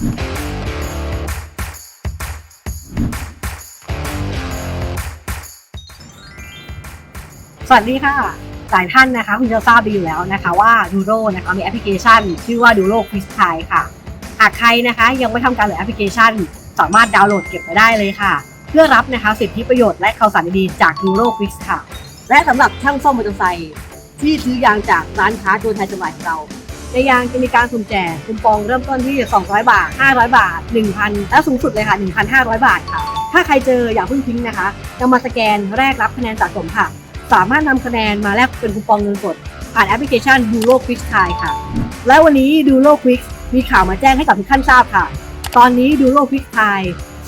สวัสดีค่ะ หลายท่านนะคะคุณจะทราบดีอยู่แล้วนะคะว่าดูโรนะคะมีแอปพลิเคชัน ชื่อว่าดูโรควิสไทค่ะ หากใครนะคะยังไม่ทำการโหลดแอปพลิเคชัน สามารถดาวน์โหลดเก็บไว้ได้เลยค่ะ เพื่อรับนะคะสิทธิประโยชน์และข่าวสารดีๆจากดูโรควิสค่ะ และสำหรับช่างซ่อมมอเตอร์ไซค์ที่ซื้อยางจากร้านค้าตัวแทนจำหน่ายเรา ในยางจะมีการสุ่มแจกคูปองเริ่มต้นที่ 200 บาท 500 บาท 1,000 และสูงสุดเลยค่ะ 1,500 บาทค่ะ ถ้าใครเจออย่าเพิ่งทิ้งนะคะนำมาสแกนแรกรับคะแนนสะสมค่ะ สามารถนำคะแนนมาแลกเป็นคูปองเงินสด ผ่านแอปพลิเคชัน d u o Quick t i ค่ะ และวันนี้ d u o Quick มีข่าวมาแจ้งให้กับทุกท่านทราบค่ะ ตอนนี้ d u o Quick t i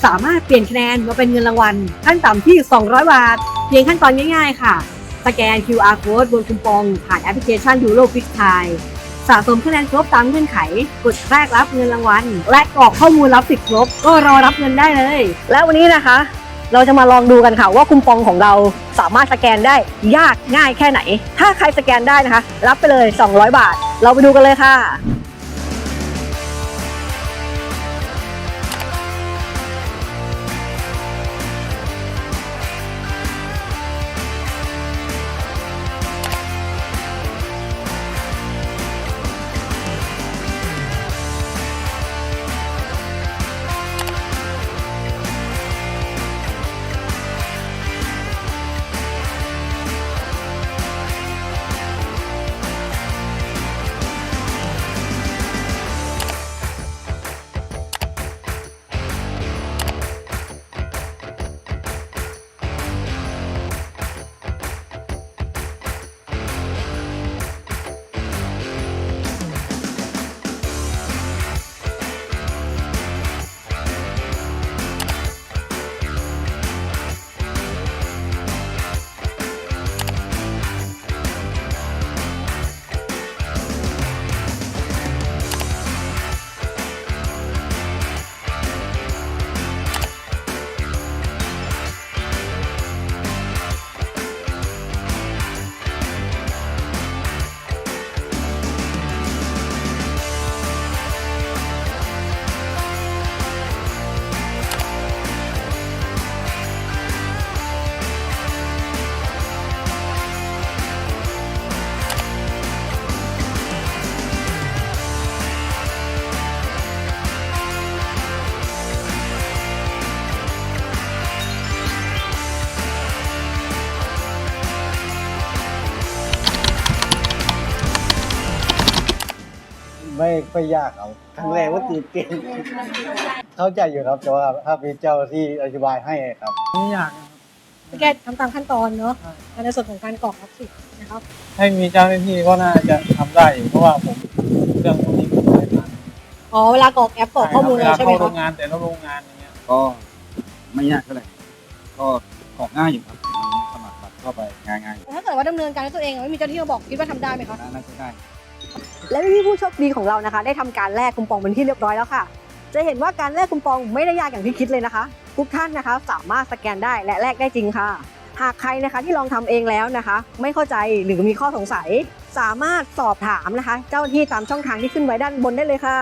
สามารถเปลี่ยนคะแนนมาเป็นเงินรางวัลขั้นต่ำที่ 200 บาท เพียงขั้นตอนง่าย ๆ ค่ะ สแกน QR code บนคูปองผ่านแอปพลิเคชัน d u o Quick t i สะสมคะแนนครบตามเงื่อนไข กดแรกรับเงินรางวัล และกรอกข้อมูลรับสิทธิ์ครบ ก็รอรับเงินได้เลย และวันนี้นะคะ เราจะมาลองดูกันค่ะว่าคุมปองของเราสามารถสแกนได้ยากง่ายแค่ไหน ถ้าใครสแกนได้นะคะ รับไปเลย 200 บาท เราไปดูกันเลยค่ะ ไม่ค่อยยากครับครั้งแรกว่าตีเก่งเข้าใจอยู่ครับแต่ว่าถ้ามีเจ้าที่อธิบายให้ครับไม่อยากนะครับแก้ทำตามขั้นตอนเนาะในส่วนของการกรอกรับสิทธิ์นะครับ ให้มีเจ้าหน้าที่ก็น่าจะทำได้อยู่เพราะว่าผมเรื่องพวกนี้ผมไม่ผ่านอ๋อเวลากรอกแอปกรอกข้อมูลเลยใช่ไหมเวลาเข้าคโรรับงงานแต่ละโรงงานอย่างเงี้ยก็ไม่ยากเท่าไหร่ก็กรอกง่ายอยู่ครับมันสมัครบัตรเข้าไปง่ายถ้าเกิดว่าดำเนินการด้วยตัวเองไม่มีเจ้าหน้าที่มาบอกคิดว่าทำได้ไหมคะๆน่าจะได้ และพี่ผู้โชคดีของเรานะคะ ได้ทำการแลกคูปองเป็นที่เรียบร้อยแล้วค่ะ จะเห็นว่าการแลกคูปองไม่ได้ยากอย่างที่คิดเลยนะคะ ทุกท่านนะคะสามารถสแกนได้และแลกได้จริงค่ะ หากใครนะคะที่ลองทำเองแล้วนะคะ ไม่เข้าใจหรือมีข้อสงสัย สามารถสอบถามนะคะ เจ้าหน้าที่ตามช่องทางที่ขึ้นไว้ด้านบนได้เลยค่ะ